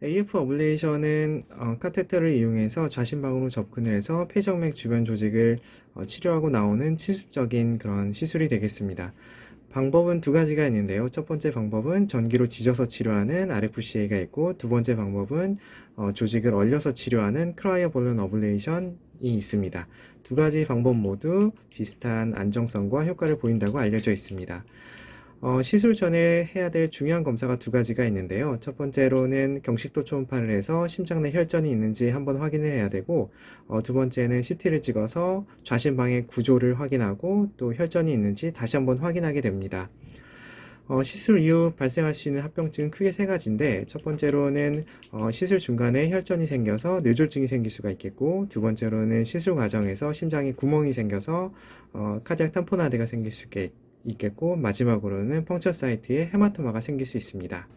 AF 어블레이션은 어, 카테터를 이용해서 좌심방으로 접근을 해서 폐정맥 주변 조직을 어, 치료하고 나오는 치수적인 그런 시술이 되겠습니다. 방법은 두 가지가 있는데요. 첫 번째 방법은 전기로 지져서 치료하는 RFCA가 있고 두 번째 방법은 어, 조직을 얼려서 치료하는 크라이어 볼론 어블레이션이 있습니다. 두 가지 방법 모두 비슷한 안정성과 효과를 보인다고 알려져 있습니다. 어, 시술 전에 해야 될 중요한 검사가 두 가지가 있는데요. 첫 번째로는 경식도 초음파를 해서 심장 내 혈전이 있는지 한번 확인을 해야 되고, 어, 두 번째는 CT를 찍어서 좌심방의 구조를 확인하고 또 혈전이 있는지 다시 한번 확인하게 됩니다. 어, 시술 이후 발생할 수 있는 합병증은 크게 세 가지인데, 첫 번째로는 어, 시술 중간에 혈전이 생겨서 뇌졸중이 생길 수가 있겠고, 두 번째로는 시술 과정에서 심장에 구멍이 생겨서 어, 카디악 탐포나드가 생길 수 있겠, 있겠고, 마지막으로는 펑처 사이트에 헤마토마가 생길 수 있습니다.